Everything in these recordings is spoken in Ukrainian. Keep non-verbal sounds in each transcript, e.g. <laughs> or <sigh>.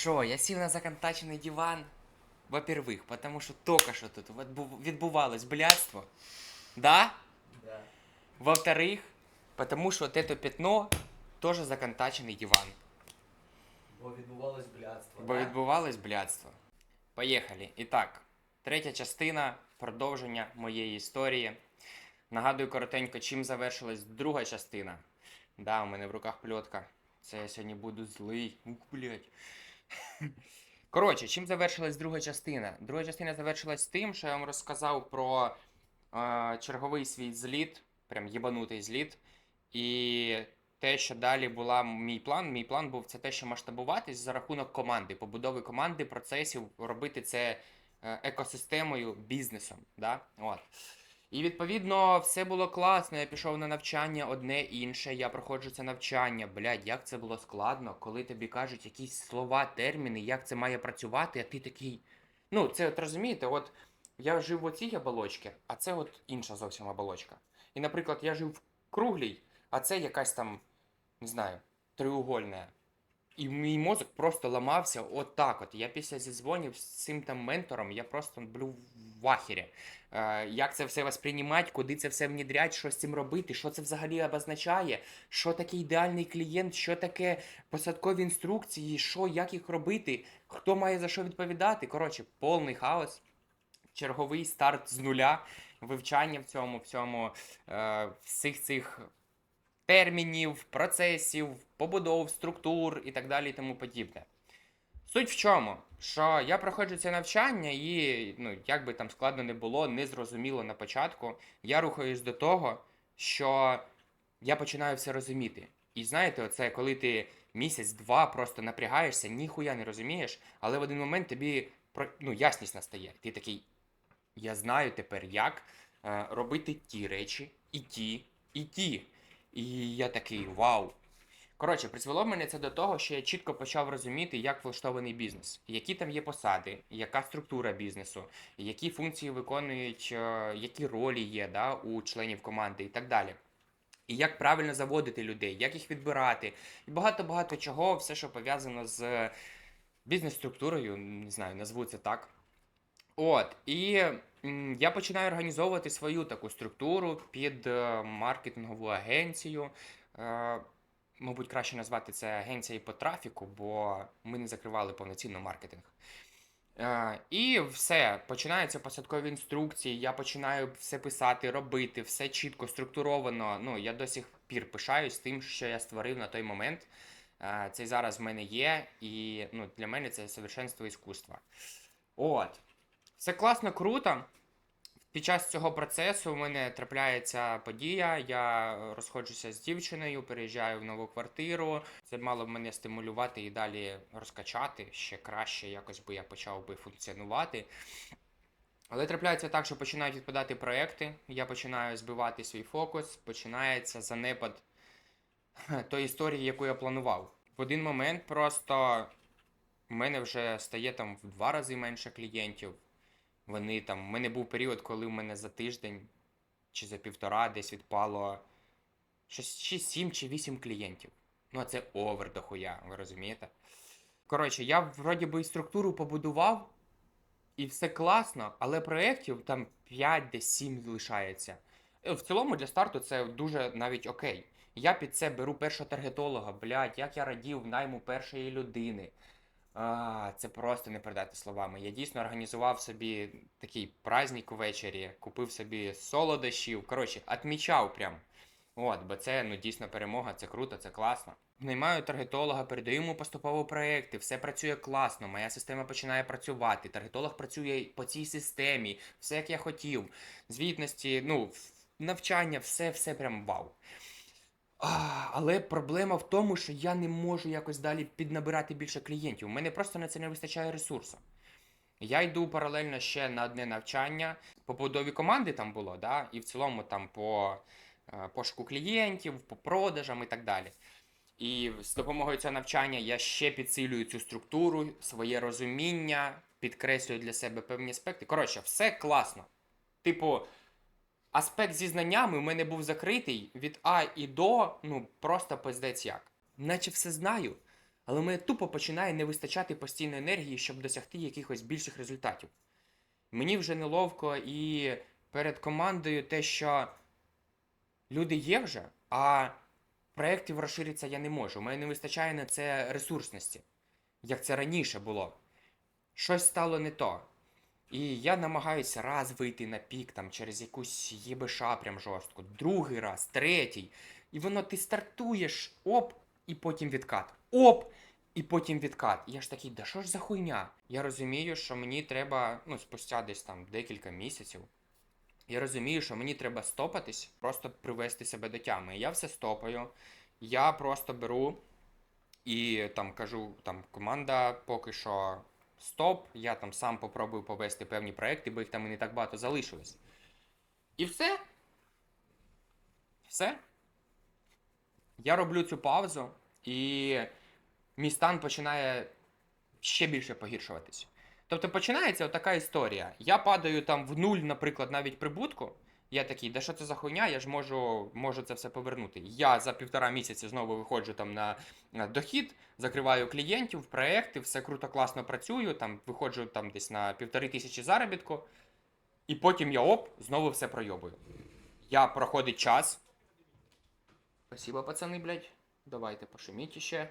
Що, я сів на законтачений диван. Во-первых, потому що тільки що тут відбу- відбувалось блядство. Да? Да. Во-вторых, потому что вот это пятно тоже законтачений диван. Бо відбувалось блядство. Бо да? відбувалось блядство. Поїхали. І так, третя частина продовження моєї історії. Нагадую коротенько, чим завершилась друга частина. Да, у мене в руках пльотка. Це я сьогодні буду злий. Ух, блядь. Коротше, чим завершилась друга частина? Друга частина завершилась тим, що я вам розказав про е, черговий свій зліт, прям єбанутий зліт. І те, що далі була мій план. Мій план був це те, що масштабуватись за рахунок команди, побудови команди, процесів, робити це е, екосистемою, бізнесом. Да? От. І відповідно все було класно. Я пішов на навчання одне інше. Я проходжу це навчання. Блядь, як це було складно, коли тобі кажуть якісь слова, терміни, як це має працювати, а ти такий. Ну, це от розумієте, от я жив в оцій оболочці, а це от інша зовсім оболочка. І, наприклад, я жив в круглій, а це якась там, не знаю, треугольна. І мій мозок просто ламався от от. Я після зізвонів з цим там ментором, я просто блю в ахері. Е, як це все восприймати, куди це все внідрять, що з цим робити, що це взагалі обозначає, що таке ідеальний клієнт, що таке посадкові інструкції, що, як їх робити, хто має за що відповідати. Коротше, повний хаос, черговий старт з нуля, вивчання в цьому всьому, е, всіх цих термінів, процесів, побудов, структур і так далі і тому подібне. Суть в чому? Що я проходжу це навчання, і ну, як би там складно не було, не зрозуміло на початку, я рухаюсь до того, що я починаю все розуміти. І знаєте, оце коли ти місяць-два просто напрягаєшся, ніхуя не розумієш, але в один момент тобі ну, ясність настає. Ти такий, я знаю тепер, як е, робити ті речі, і ті, і ті. І я такий вау. Коротше, призвело мене це до того, що я чітко почав розуміти, як влаштований бізнес, які там є посади, яка структура бізнесу, які функції виконують, е, які ролі є да, у членів команди і так далі. І як правильно заводити людей, як їх відбирати, і багато-багато чого, все, що пов'язано з бізнес-структурою, не знаю, назву це так. От, і я починаю організовувати свою таку структуру під е, маркетингову агенцію. Е, мабуть, краще назвати це агенцією по трафіку, бо ми не закривали повноцінно маркетинг. Е, і все, починаються посадкові інструкції, я починаю все писати, робити, все чітко, структуровано. Ну, я до сих пір пишаюсь тим, що я створив на той момент. Це зараз в мене є, і ну, для мене це совершенство іскусства. От. Все класно, круто. Під час цього процесу в мене трапляється подія. Я розходжуся з дівчиною, переїжджаю в нову квартиру. Це мало б мене стимулювати і далі розкачати ще краще, якось би я почав би функціонувати. Але трапляється так, що починають відпадати проекти, я починаю збивати свій фокус, починається занепад тої історії, яку я планував. В один момент просто в мене вже стає там в два рази менше клієнтів. Вони там. У мене був період, коли в мене за тиждень чи за півтора десь відпало щось чи 7 чи 8 клієнтів. Ну, а це овер дохуя, ви розумієте? Коротше, я вроді би структуру побудував, і все класно, але проєктів там 5 десь 7 лишається. Е, В цілому для старту це дуже навіть окей. Я під це беру першого таргетолога, блядь, як я радів найму першої людини. А, це просто не передати словами. Я дійсно організував собі такий праздник увечері, купив собі солодощів. Коротше, отмічав прям. От, бо це ну дійсно перемога, це круто, це класно. Наймаю таргетолога, передаю йому поступово проекти, все працює класно, моя система починає працювати. Таргетолог працює по цій системі, все як я хотів. Звітності, ну, навчання, все, все прям вау. Але проблема в тому, що я не можу якось далі піднабирати більше клієнтів. У мене просто на це не вистачає ресурсу. Я йду паралельно ще на одне навчання. По побудові команди там було, да? і в цілому там по е, пошуку клієнтів, по продажам і так далі. І з допомогою цього навчання я ще підсилюю цю структуру, своє розуміння, підкреслюю для себе певні аспекти. Коротше, все класно. Типу, аспект зі знаннями у мене був закритий від А і до, ну просто пиздець як. Наче все знаю, Але в мене тупо починає не вистачати постійної енергії, щоб досягти якихось більших результатів. Мені вже неловко і перед командою те, що люди є вже, а проєктів розширитися я не можу. У мене не вистачає на це ресурсності, як це раніше було. Щось стало не то. І я намагаюся раз вийти на пік там через якусь ЄБШ прям жорстко, другий раз, третій. І воно ти стартуєш, оп, і потім відкат. Оп! І потім відкат. І я ж такий, да що ж за хуйня? Я розумію, що мені треба, ну, спустя десь там декілька місяців. Я розумію, що мені треба стопатись, просто привести себе до тями. Я все стопаю. Я просто беру і там кажу, там команда поки що стоп, я там сам попробую повести певні проекти, бо їх там і не так багато залишилось. І все. Все. Я роблю цю паузу, і мій стан починає ще більше погіршуватись. Тобто починається така історія. Я падаю там в нуль, наприклад, навіть прибутку. Я такий, да що це за хуйня, я ж можу, можу це все повернути. Я за півтора місяці знову виходжу там на, на дохід, закриваю клієнтів, проекти, все круто, класно працюю, там виходжу там десь на півтори тисячі заробітку, і потім я оп, знову все пройобую. Я проходить час. Спасибо, пацани, блядь. Давайте пошуміть іще.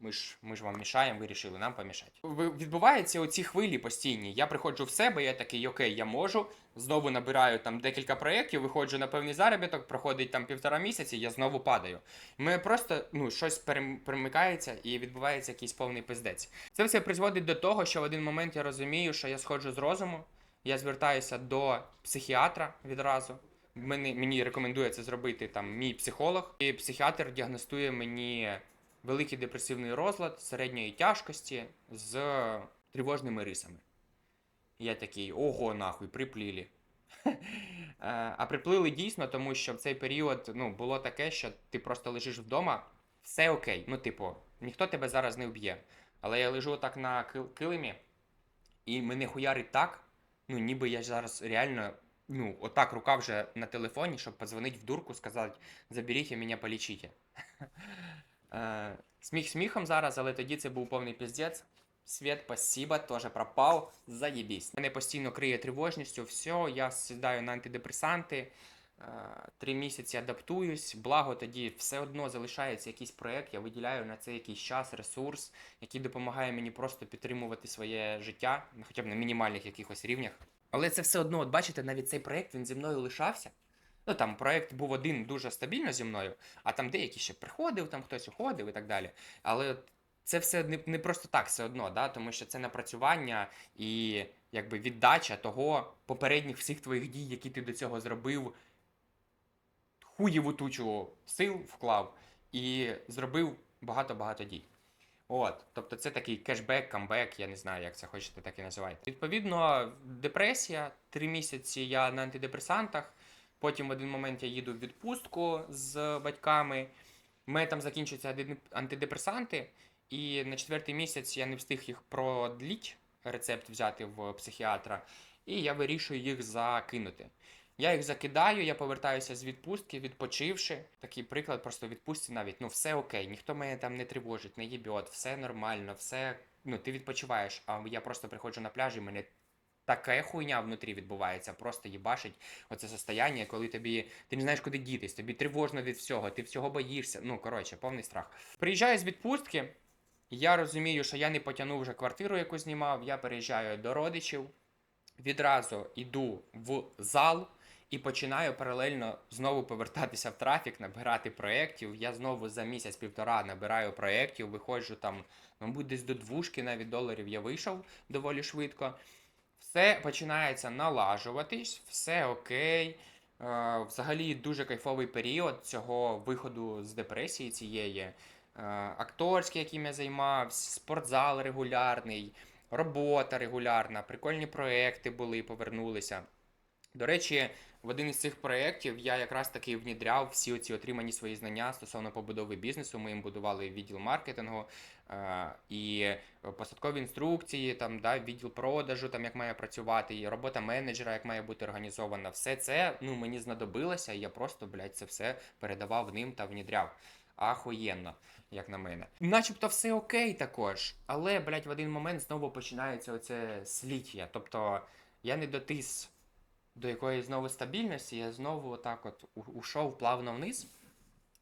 Ми ж, ми ж вам мішаємо, вирішили нам помішати. Відбуваються оці хвилі постійні. Я приходжу в себе, я такий, окей, я можу. Знову набираю там декілька проєктів, виходжу на певний заробіток, проходить там півтора місяці, я знову падаю. Ми просто ну, щось перемикається і відбувається якийсь повний пиздець. Це все призводить до того, що в один момент я розумію, що я сходжу з розуму, я звертаюся до психіатра відразу. Мені, мені рекомендує це зробити там мій психолог, і психіатр діагностує мені великий депресивний розлад середньої тяжкості з тривожними рисами. Я такий, ого, нахуй, приплілі. <laughs> Е, А приплили дійсно, тому що в цей період ну, було таке, що ти просто лежиш вдома, все окей. Ну, типу, ніхто тебе зараз не вб'є. Але я лежу так на килимі, і мене хуярить так, ну ніби я зараз реально, ну, отак рука вже на телефоні, щоб подзвонити в дурку, сказати, заберіть мене полічіть. <laughs> Е, Сміх сміхом зараз, але тоді це був повний піздець. Світ, спасибо, теж пропав. Заєбісь. Мене постійно криє тривожністю, все, я сідаю на антидепресанти. е, Три місяці адаптуюсь, благо тоді все одно залишається якийсь проект, я виділяю на це якийсь час, ресурс, який допомагає мені просто підтримувати своє життя, хоча б на мінімальних якихось рівнях. Але це все одно, от бачите, навіть цей проект він зі мною лишався. Ну там проект був один дуже стабільно зі мною, а там деякі ще приходив, там хтось уходив і так далі. Але це все не, не просто так все одно, да? тому що це напрацювання і якби віддача того попередніх всіх твоїх дій, які ти до цього зробив, хуєву тучу сил вклав і зробив багато-багато дій. От, тобто це такий кешбек, камбек, я не знаю, як це хочете, так і називайте. Відповідно, депресія, три місяці я на антидепресантах. Потім в один момент я їду в відпустку з батьками. У мене там закінчуються антидепресанти, і на четвертий місяць я не встиг їх продліть, рецепт взяти в психіатра, і я вирішую їх закинути. Я їх закидаю, я повертаюся з відпустки, відпочивши. Такий приклад, просто відпустці навіть ну все окей, ніхто мене там не тривожить, не їбьот, все нормально, все. Ну, ти відпочиваєш, а я просто приходжу на пляж і мене така хуйня внутрі відбувається, просто їбашить оце состояння, коли тобі ти не знаєш, куди дітись, тобі тривожно від всього, ти всього боїшся. Ну, коротше, повний страх. Приїжджаю з відпустки, я розумію, що я не потягнув вже квартиру, яку знімав, я переїжджаю до родичів, відразу йду в зал. І починаю паралельно знову повертатися в трафік, набирати проєктів. Я знову за місяць-півтора набираю проєктів, виходжу там, мабуть, десь до двушки навіть доларів я вийшов доволі швидко. Все починається налажуватись, все окей. Е, взагалі дуже кайфовий період цього виходу з депресії цієї. Е, акторський, яким я займався, спортзал регулярний, робота регулярна, прикольні проекти були, повернулися. До речі, в один із цих проєктів я якраз таки внідряв всі оці отримані свої знання стосовно побудови бізнесу. Ми їм будували відділ маркетингу е, і посадкові інструкції, там да, відділ продажу, там як має працювати, і робота менеджера, як має бути організована. Все це ну мені знадобилося, і я просто, блядь, це все передавав ним та внідряв. ахуєнно, як на мене. Начебто все окей також, але, блядь, в один момент знову починається оце сліття. Тобто я не дотис до якоїсь знову стабільності, я знову отак от ушов плавно вниз.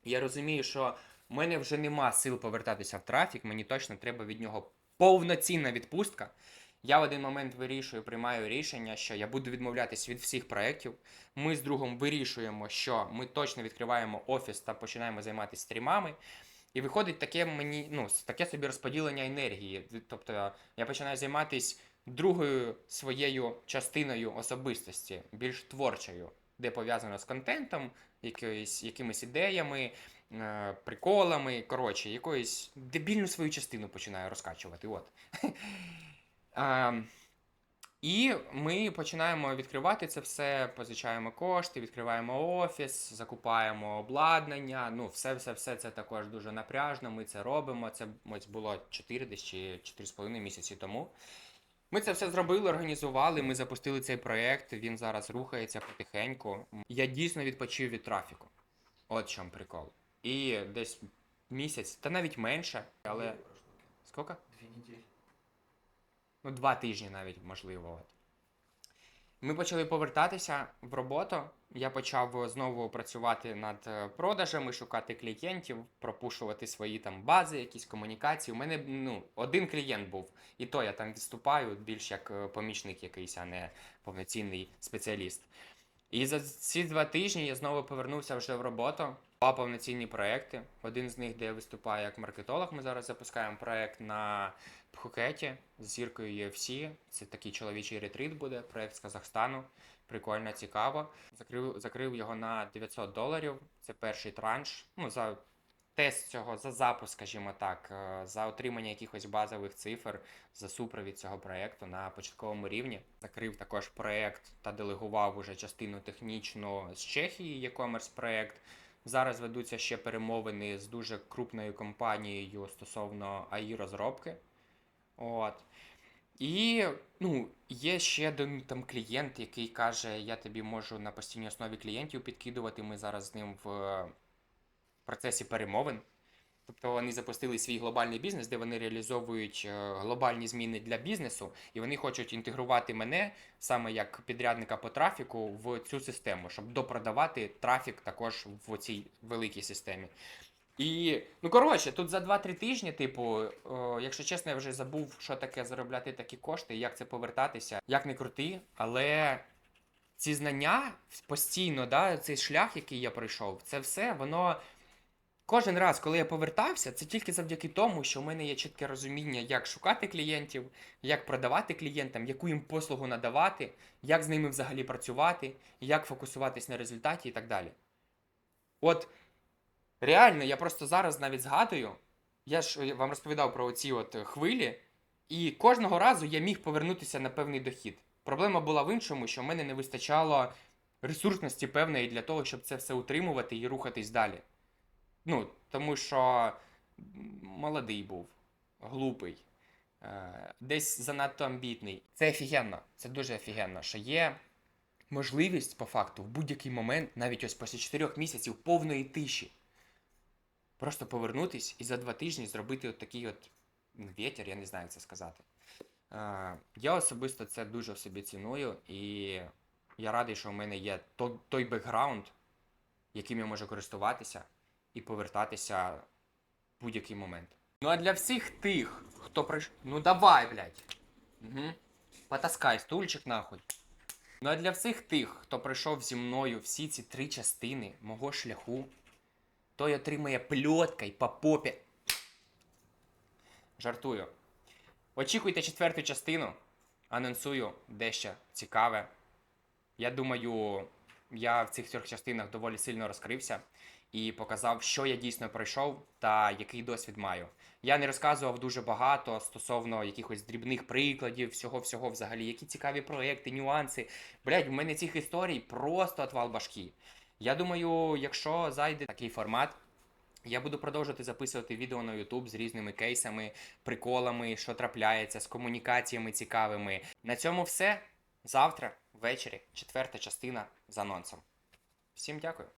Я розумію, що в мене вже нема сил повертатися в трафік, мені точно треба від нього повноцінна відпустка. Я в один момент вирішую, приймаю рішення, що я буду відмовлятись від всіх проєктів. Ми з другом вирішуємо, що ми точно відкриваємо офіс та починаємо займатися стрімами. І виходить таке мені, ну, таке собі розподілення енергії. Тобто я починаю займатися другою своєю частиною особистості, більш творчою, де пов'язано з контентом, якоюсь, якимись ідеями, е, приколами. Коротше, якоюсь дебільну свою частину починаю розкачувати. От. <laughs> І ми починаємо відкривати це все, позичаємо кошти, відкриваємо офіс, закупаємо обладнання. Ну, все, все, все це також дуже напряжно. Ми це робимо. Це ось було 4 десь чи 4,5 місяці тому. Ми це все зробили, організували. Ми запустили цей проєкт. Він зараз рухається потихеньку. Я дійсно відпочив від трафіку. От чому прикол. І десь місяць, та навіть менше, але. Скільки? Дві неділі. ну, два тижні навіть, можливо. От. Ми почали повертатися в роботу. Я почав знову працювати над е, продажами, шукати клієнтів, пропушувати свої там бази, якісь комунікації. У мене ну, один клієнт був, і то я там відступаю більш як е, помічник якийсь, а не повноцінний спеціаліст. І за ці два тижні я знову повернувся вже в роботу. Два повноцінні проекти. Один з них, де я виступаю як маркетолог. Ми зараз запускаємо проект на Пхукеті з зіркою UFC. Це такий чоловічий ретрит буде, проект з Казахстану. Прикольно, цікаво. Закрив, закрив його на 900 доларів. Це перший транш. Ну, за тест цього, за запуск, скажімо так, е, за отримання якихось базових цифр, за супровід цього проекту на початковому рівні. Закрив також проект та делегував уже частину технічну з Чехії, e-commerce проект. Зараз ведуться ще перемовини з дуже крупною компанією стосовно АІ розробки. От. І ну, є ще один там клієнт, який каже, я тобі можу на постійній основі клієнтів підкидувати. Ми зараз з ним в е, процесі перемовин. Тобто вони запустили свій глобальний бізнес, де вони реалізовують е, глобальні зміни для бізнесу, і вони хочуть інтегрувати мене саме як підрядника по трафіку в цю систему, щоб допродавати трафік також в цій великій системі. І, ну коротше, тут за 2-3 тижні, типу, о, якщо чесно, я вже забув, що таке заробляти такі кошти, як це повертатися, як не крути, але ці знання постійно, да, цей шлях, який я пройшов, це все, воно. Кожен раз, коли я повертався, це тільки завдяки тому, що в мене є чітке розуміння, як шукати клієнтів, як продавати клієнтам, яку їм послугу надавати, як з ними взагалі працювати, як фокусуватись на результаті і так далі. От реально, я просто зараз навіть згадую, я ж вам розповідав про ці от хвилі, і кожного разу я міг повернутися на певний дохід. Проблема була в іншому, що в мене не вистачало ресурсності певної для того, щоб це все утримувати і рухатись далі. Ну, тому що молодий був, глупий, е, десь занадто амбітний. Це офігенно, це дуже офігенно, що є можливість по факту в будь-який момент, навіть ось після 4 місяців повної тиші, просто повернутись і за два тижні зробити от такий от вітер, я не знаю, як це сказати. Е, я особисто це дуже в собі ціную, і я радий, що в мене є той бекграунд, яким я можу користуватися і повертатися в будь-який момент. Ну а для всіх тих, хто прийшов. Ну давай, блядь. Угу. Потаскай стульчик нахуй. Ну а для всіх тих, хто пройшов зі мною всі ці три частини мого шляху, той отримає пльоткой по попі. Жартую. Очікуйте четверту частину. Анонсую дещо цікаве. Я думаю, я в цих трьох частинах доволі сильно розкрився і показав, що я дійсно пройшов та який досвід маю. Я не розказував дуже багато стосовно якихось дрібних прикладів, всього-всього взагалі, які цікаві проекти, нюанси. Блять, в мене цих історій просто отвал башки. Я думаю, якщо зайде такий формат, я буду продовжувати записувати відео на YouTube з різними кейсами, приколами, що трапляється, з комунікаціями цікавими. На цьому все. Завтра, ввечері, четверта частина з анонсом. Всім дякую.